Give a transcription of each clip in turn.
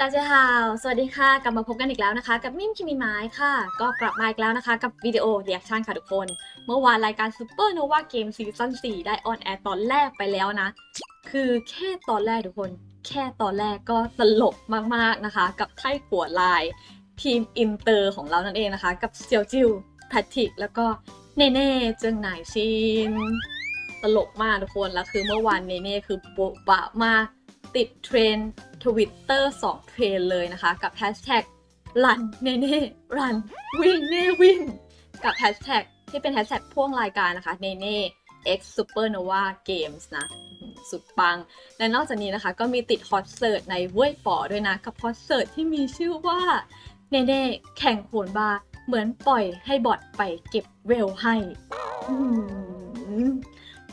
大家好สวัสดีค่ะ กลับมาพบกันอีกแล้วนะคะ กับมิมคิมิไม้ค่ะ ก็กลับมาอีกแล้วนะคะ กับวิดีโอเรียกชันค่ะทุกคน เมื่อวานรายการ Super Nova Game Season 4 ได้ออนแอร์ตอนแรกไปแล้วนะ คือแค่ตอนแรกทุกคน แค่ตอนแรกก็ตลกมากๆนะคะ กับไทกัวลาย ทีมอินเตอร์ของเรานั่นเองนะคะ กับเซียวจิวแพทริก แล้วก็เนเน่เจิงหน่ายชิน ตลกมากทุกคน แล้วคือเมื่อวานเนเน่คือโบ๊ะบะมาก ติดเทรน ทวิตเตอร์2เทรนเลยนะคะ กับแฮชแท็กรันเนเน่รันวิ่งเน่วิ่งกับแฮชแท็กที่เป็นแฮชแท็กพ่วงรายการนะคะเนเน่ X Supernova Games นะ สุดปัง และนอกจากนี้นะคะก็มีติดฮอตเสิร์ตในเว่ยป๋อด้วยนะ กับฮอตเสิร์ตที่มีชื่อว่าเนเน่แข่งโหนบาเหมือนปล่อยให้บอทไปเก็บเวลให้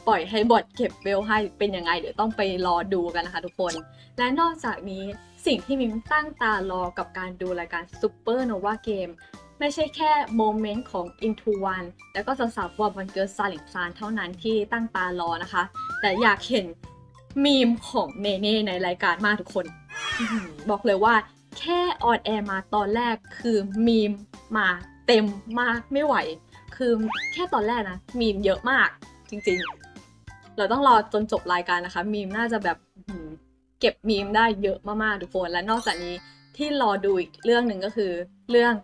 ปล่อยให้บอทเก็บเวลให้เป็นยังไง เดี๋ยวต้องไปรอดูกันนะคะทุกคน และนอกจากนี้สิ่งที่มิมตั้งตารอกับการดูรายการ Super Nova Game ไม่ใช่แค่โมเมนต์ของ Into One แล้วก็สาวๆวอร์วันเกิร์ลซาลิซานเท่านั้นที่ตั้งตารอนะคะ แต่อยากเห็นมีมของเนเน่ในรายการมากทุกคน บอกเลยว่าแค่ออนแอร์มาตอนแรกคือมีมมาเต็มมากไม่ไหว คือแค่ตอนแรกนะมีมเยอะมากจริงๆ เราต้องรอจนจบรายการนะคะ มีมน่าจะแบบเก็บมีมได้เยอะมากๆทุกคน และนอกจากนี้ที่รอดูอีกเรื่องหนึ่งก็คือ เรื่อง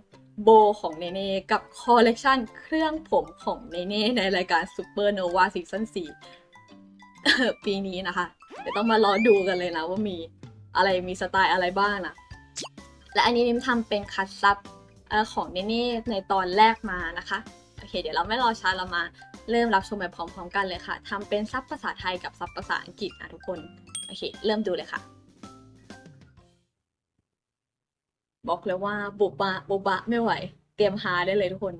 โบของเนเน่กับคอลเลกชันเครื่องผมของเนเน่ในรายการ Super Nova Season 4ปีนี้นะคะ เดี๋ยวต้องมารอดูกันเลยนะว่ามีอะไรมีสไตล์อะไรบ้างนะและอันนี้มิมทำเป็นคัดซับของเนเน่ในตอนแรกมานะคะ โอเค เดี๋ยวเราไม่รอช้าเรามา เริ่มรับชมไปพร้อมๆกันเลยค่ะทำเป็นซับภาษาไทยกับซับภาษาอังกฤษนะทุกคน โอเค เริ่มดูเลยค่ะ บอกเลยว่าบุบะบุบะไม่ไหว เตรียมฮาได้เลยทุกคน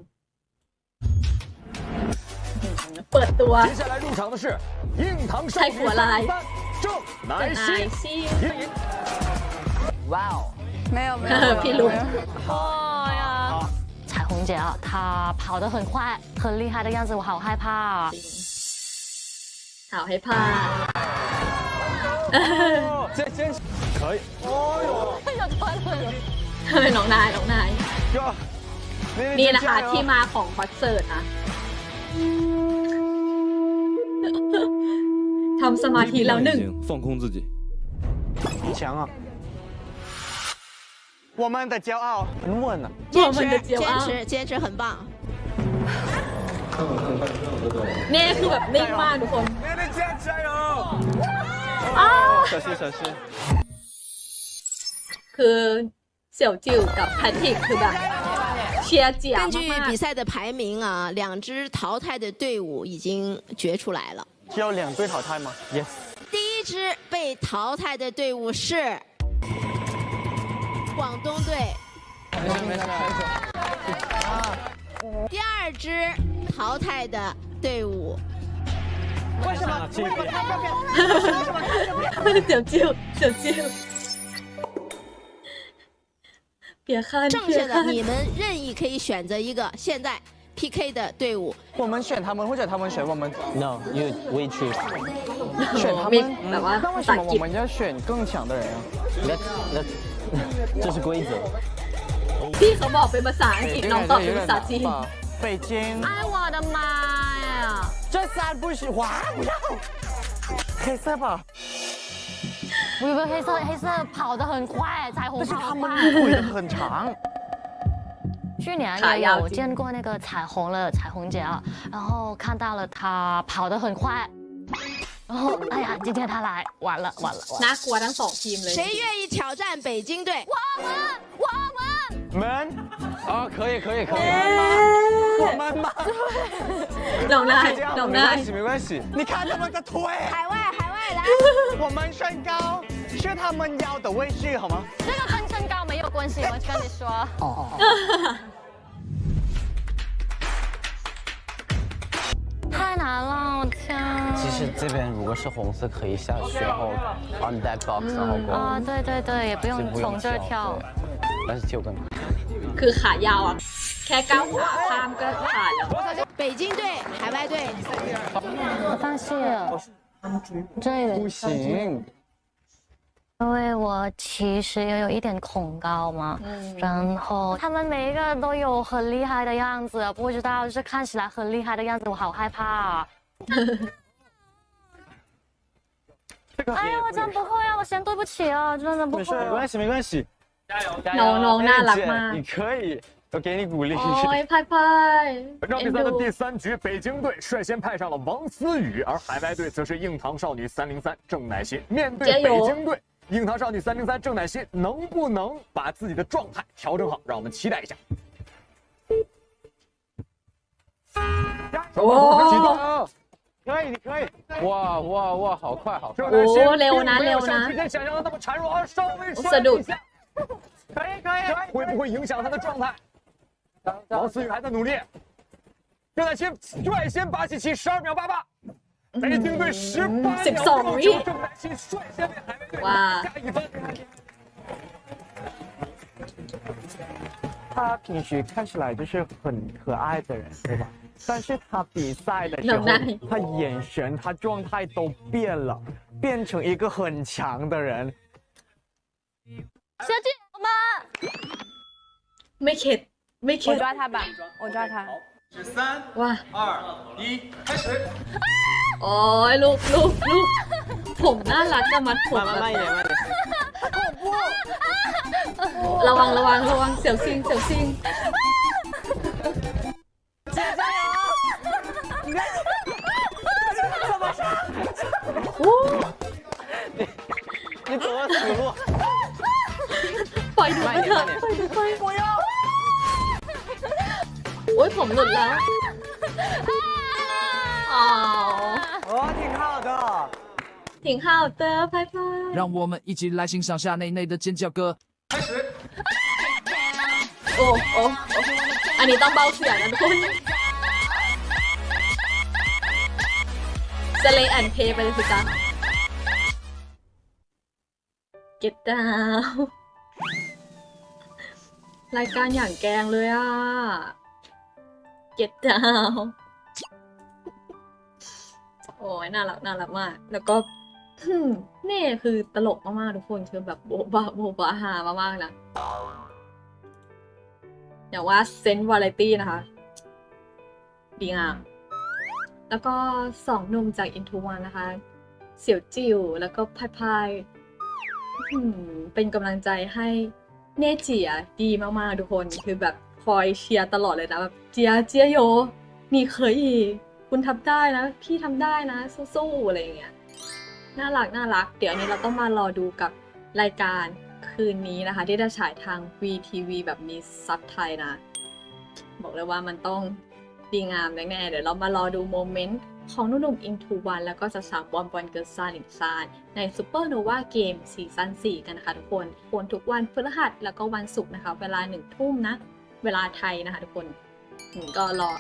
เปิดตัวใช้หัวลายนไอซีว้าวไม่เอาไม่เอาพี่ลุง 彩虹姐啊，她跑得很快，很厉害的样子，我好害怕啊！ สาวให้พา 哦，这真是可以。哦呦， น้องนายน้องนาย 哟， นี่นะคะที่มาของคอนเสิร์ตนะ ทำสมาธิแล้วหนึ่ง 放空自己。很强啊！ 我们的骄傲很稳啊！我们的骄傲坚持坚持很棒。 เน่คือแบบนิ่งมากทุกคน 妹妹加加油！ อ้าว 小心小心！ คือเสี่ยวจิวกับแพทริกคือแบบเชียร์เจีย 根据 มาก 比赛的排名啊，两支淘汰的队伍已经决出来了。只有两队淘汰吗？Yes。第一支被淘汰的队伍是 广东队。没事没事啊。第二支淘汰的队伍。为什么？为什么？看这？为什么？看这边？小静，小静。别喊！剩下的你们任意可以选择一个现在 P K 的队伍。我们选他们，或者他们选我们？No，you we choose。选他们？那为什么？我们要选更强的人啊 Let let 这是规则。他他报的，北京。北京。哎我的妈呀！这三不喜欢，不要。黑色吧？不不，黑色，黑色跑得很快，彩虹跑得。但是他们队伍很长。去年也有见过那个彩虹了，彩虹姐啊，然后看到了她跑得很快。然后，哎呀，今天他来完了完了，拿果当手。谁愿意挑战北京队？我们我们们啊，可以可以可以。我们吧。走来走来，没关系没关系。你看他们的腿。海外海外来。我们身高是他们腰的位置，好吗？这个跟身高没有关系，我跟你说。哦哦哦。太难了我天。其实这边如果是红色可以下去然后 on that box 然后过。啊对对对也不用从这儿跳。但是就跟跟海腰啊 kick out 北京队海外队。我发现了追了不行。因为我其实也有一点恐高嘛，然后他们每一个都有很厉害的样子，不知道是看起来很厉害的样子，我好害怕！哎呀，我真不会啊，我先对不起啊，真的不会、没关系，没关系，加油，加油！龙龙，那，你可以。我给你鼓励。哦，拍拍。本场比赛的第三局，北京队率先派上了王思雨，而海外队则是硬糖少女三零三郑乃馨。面对北京队，硬糖少女三零三郑乃馨能不能把自己的状态调整好？让我们期待一下。双方同时启动，可以，你可以。哇哇哇，好快好快郑！乃馨哦溜呢并没有溜呢像之前想象的那么孱弱，而稍微我速度摔了一下，可以，可以。会不会影响他的状态？王思雨还在努力，郑乃馨率先拔起七十二秒八八。北京队十八十秒二六九，郑乃馨率先为海哇！他平时看起来就是很可爱的人，对吧？但是他比赛的时候，他眼神、他状态都变了，变成一个很强的人。小姐，我们 make it，make it。我抓他吧，我抓他。十三，哇，二一，开始。哦，hello，blue，blue。 ผมน่ารักจะมัดผมมาไม่เลยม่เลยระวังระวังระวังเสียวซิงเสียวซิงนี่ตัวสิวปล่อยหนูไปเถอะปล่อยหนูไปโอ้ยผมหลุดแล้วอ๋อ ถิงข้าวเตอร์พายพาย 让我们一起来欣赏下内内的尖叫歌。 โอ้โอ้โอ้อันนี้ต้องเบาเสียงนะทุกคนสเลแอนเพย์ไปเลยสิจ๊ะ get down รายการอย่างแกงเลยอ่ะ get down โอ้ยน่ารักน่ารักมาก แล้วก็ อืมเ นี่คือตลกมากๆทุกคนคือแบบโบบะโบบะฮามากๆนะอย่างว่าเซนต์วาไรตี้นะคะ ดีงาม แล้วก็สองหนุ่มจากอินทูวันนะคะ เสี่ยวจิวแล้วก็พายพายเป็นกำลังใจให้เน่เจียดีมากๆทุกคนคือแบบคอยเชียร์ตลอดเลยนะแบบเจียเจียโย นี่เคยอีคุณทำได้นะ พี่ทำได้นะ สู้ๆอะไรอย่างเงี้ย น่ารักน่ารัก เดี๋ยวอันนี้เราต้องมารอดูกับรายการคืนนี้นะคะ ที่จะฉายทาง VTV แบบมีซับไทยนะ บอกเลยว่ามันต้องดีงามแน่ๆเดี๋ยวเรามารอดูโมเมนต์ของนุ่มๆ Into One แล้วก็จะสาวบอลบอลเกิร์ลซาลินซานใน Super Nova Game ซีซั่น4 กันนะคะทุกคนโอนทุกวันพฤหัสแล้วก็วันศุกร์นะคะ เวลาหนึ่งทุ่มนะ เวลาไทยนะคะทุกคนอืมก็รอ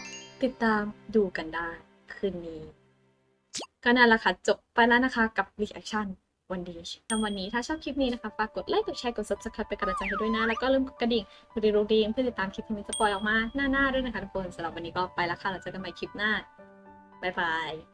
ติดตามดูกันได้คืนนี้ ก็นั่นแหละค่ะ จบไปแล้วนะคะกับ reaction วันดีทำวันนี้ถ้าชอบคลิปนี้นะคะ ฝากกดไลค์ กดแชร์ กด subscribe เป็นกำลังใจให้ด้วยนะ แล้วก็ลืมกดกระดิ่งกดดีรูดีเพื่อติดตามคลิปที่มีสปอยออกมา หน้าๆด้วยนะคะทุกคนสำหรับวันนี้ก็ไปแล้วค่ะ เราเจอกันใหม่คลิปหน้า บ๊ายบาย